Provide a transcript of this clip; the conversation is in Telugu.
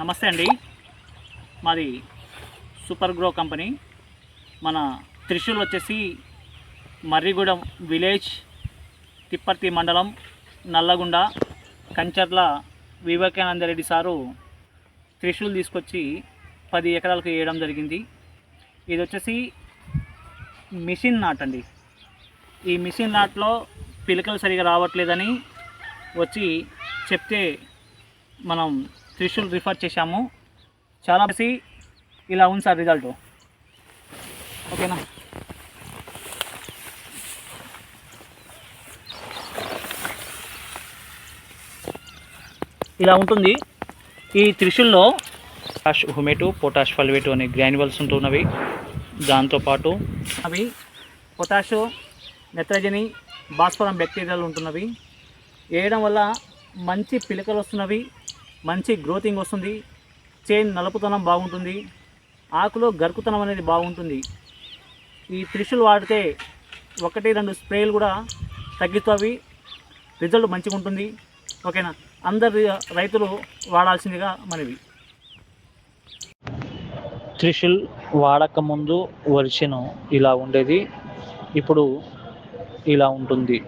నమస్తే అండి. మాది సూపర్ గ్రో కంపెనీ. మన త్రిశూల్ వచ్చేసి మర్రిగూడెం విలేజ్ తిప్పర్తి మండలం నల్లగుండ కంచర్ల వివేకానంద రెడ్డి సారు త్రిశూల్ తీసుకొచ్చి పది ఎకరాలకు వేయడం జరిగింది. ఇది వచ్చేసి మిషన్ నాట్ అండి. ఈ మిషన్ నాట్లో పిలకలు సరిగా రావట్లేదని వచ్చి చెప్తే మనం త్రిశూల్ రిఫర్ చేశాము. చాలా మంది ఇలా ఉంది సార్ రిజల్ట్ ఓకేనా ఇలా ఉంటుంది. ఈ త్రిశూల్లో పొటాష్ హుమేటు పొటాష్ ఫల్వేటు అనే గ్రాన్యువల్స్ ఉంటున్నవి. దాంతోపాటు అవి పొటాషు నెత్రజని భాస్వరం బ్యాక్టీరియాలు ఉంటున్నవి. వేయడం వల్ల మంచి పిలకలు వస్తున్నవి. మంచి గ్రోతింగ్ వస్తుంది. చైన్ నలుపుతనం బాగుంటుంది. ఆకులో గరుకుతనం అనేది బాగుంటుంది. ఈ త్రిశూల్ వాడితే ఒకటి రెండు స్ప్రేలు కూడా తగ్గిస్తావి రిజల్ట్ మంచిగా ఉంటుంది. ఓకేనా? అందరు రైతులు వాడాల్సిందిగా మనవి. త్రిశూల్ వాడక ముందు వర్షను ఇలా ఉండేది. ఇప్పుడు ఇలా ఉంటుంది.